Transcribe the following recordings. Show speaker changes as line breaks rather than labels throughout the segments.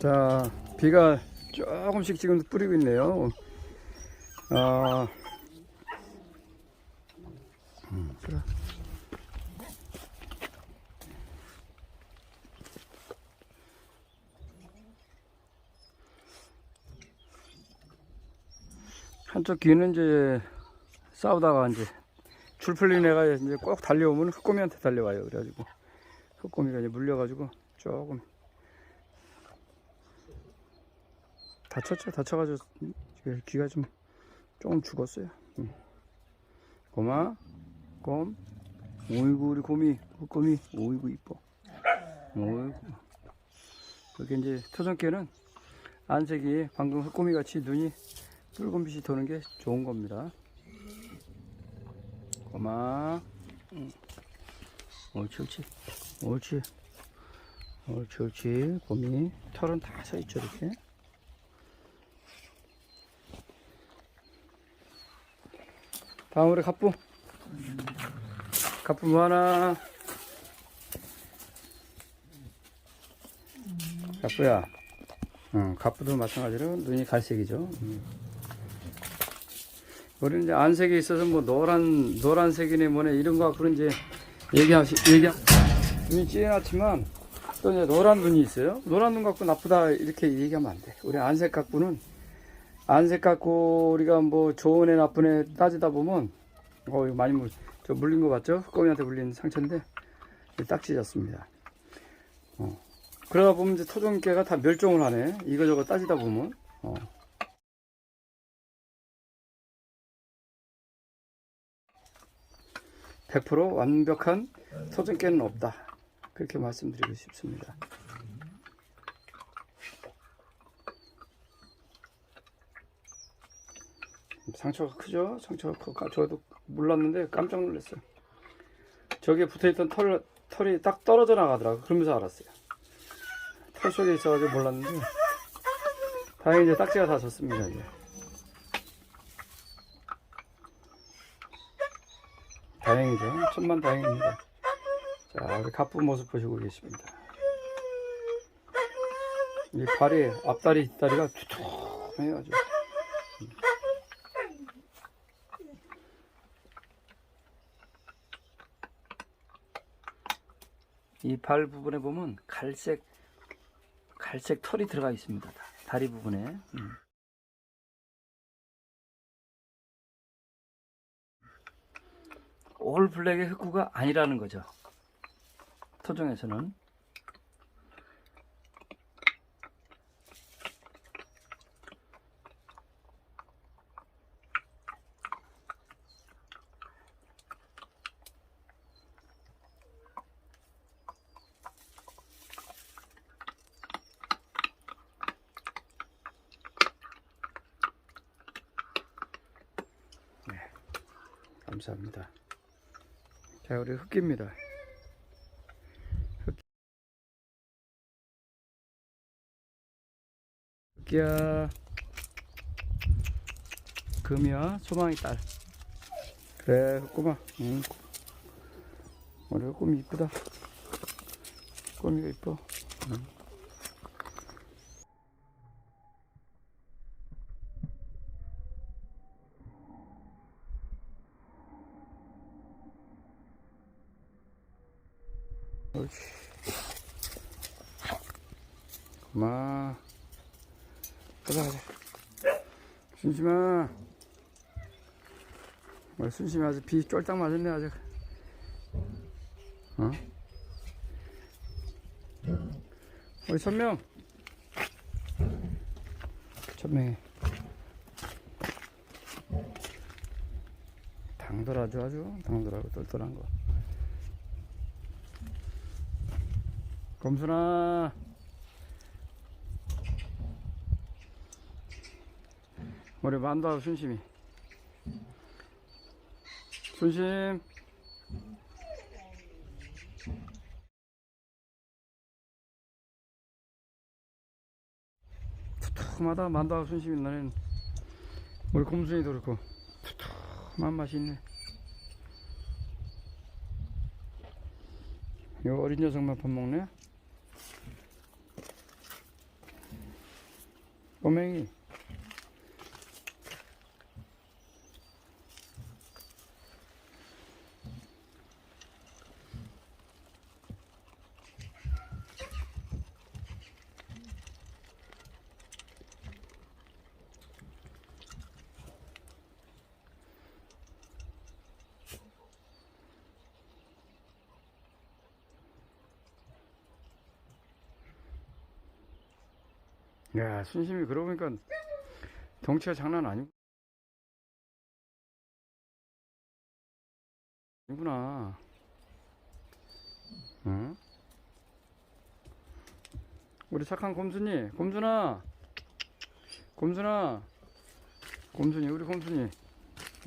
자, 비가 조금씩 지금 뿌리고 있네요. 아. 한쪽 귀는 이제 싸우다가 이제 줄 풀린 애가 이제 꼭 달려오면 흑꼬미한테 달려와요. 그래가지고 흑꼬미가 이제 물려가지고 조금 다쳤죠. 다쳐가지고 귀가 좀 조금 죽었어요. 응. 고마, 곰, 오이구 우리 곰이 흑꼬미, 오이구 이뻐. 오이구. 그렇게 이제 토종개는 안색이 방금 흑꼬미 같이 눈이 붉은 빛이 도는 게 좋은 겁니다. 고마. 응. 옳지, 옳지. 옳지. 옳지, 옳지. 곰이 털은 다 서 있죠, 이렇게. 다음으로 갑부. 갑부 뭐 하나? 갑부야. 응, 갑부도 마찬가지로 눈이 갈색이죠. 음. 우리는 이제 안색이 있어서 뭐 노란 노란색이네 뭐네 이런 거 갖고는 이제 얘기하시 얘기 눈이 찌해놨지만 또 이제 노란 눈이 있어요. 노란 눈 갖고 나쁘다 이렇게 얘기하면 안 돼. 우리 안색 갖고는 안색 갖고 우리가 뭐 좋은 애 나쁜 애 따지다 보면 어 이거 많이 물, 저 물린 거 봤죠? 흑거미한테 물린 상처인데 딱 찢었습니다. 어. 그러다 보면 이제 토종개가 다 멸종을 하네. 이거저거 따지다 보면 어. (100% 완벽한 토종개는 없다) 그렇게 말씀드리고 싶습니다. 상처가 크죠? 상처가 커. 가- 저도 몰랐는데 깜짝 놀랐어요. 저기에 붙어있던 털, 털이 딱 떨어져 나가더라고. 그러면서 알았어요. 털 속에 있어가지고 몰랐는데. 다행히 이제 딱지가 다 졌습니다, 이제. 다행이죠. 천만 다행입니다. 자, 우리 갑부 모습 보시고 계십니다. 이 발이, 앞다리, 뒷다리가 두툼해가지고. 이 발 부분에 보면 갈색 갈색 털이 들어가 있습니다. 다- 다리 부분에. 음. 올 블랙의 흑구가 아니라는 거죠. 토종에서는. 감사합니다. 자, 우리 흑기입니다. 흑- 흑기야. 금이야, 소망이 딸. 그래, 흑구마. 응. 우리 흑꿈이 이쁘다. 흑꿈이가 이뻐. 응. 옳지. 고마. 가자, 가자. 순심아. 어, 순심이 아주 비 쫄딱 맞았네, 아주. 어? 우리 천명. 천명이. 당돌하죠, 아주. 당돌하고 똘똘한 거. 검순아. 우리 만두하고 순심이. 순심. 투툼하다 만두하고 순심이 나는 우리 곰순이도 그렇고. 투툼한 맛이 있네. 이 어린 녀석만 밥 먹네 comer 야, 순심이 그러고 보니까 덩치가 장난 아니구나. 아니구나. 응? 우리 착한 곰순이, 곰순아, 곰순아, 곰순이, 우리 곰순이,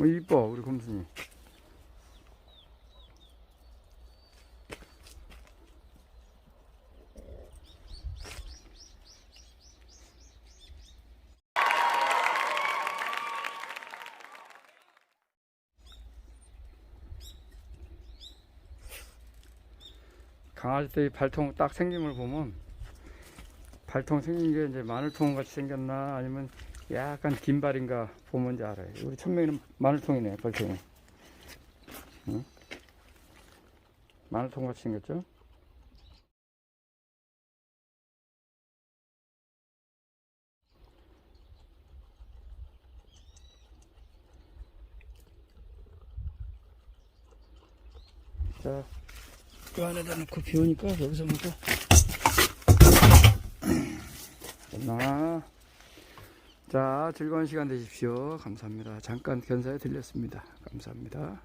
어, 이뻐, 우리 곰순이. 강아지들이 발통 딱걸 보면 발통 생긴 게 이제 마늘통 같이 생겼나 아니면 약간 긴 발인가 보면 이제 알아요. 우리 천명이는 마늘통이네, 발통이. 응? 마늘통 같이 생겼죠? 자, 그 안에다 놓고 비 오니까 여기서 먹고. 됐나? 자, 즐거운 시간 되십시오. 감사합니다. 잠깐 견사에 들렸습니다. 감사합니다.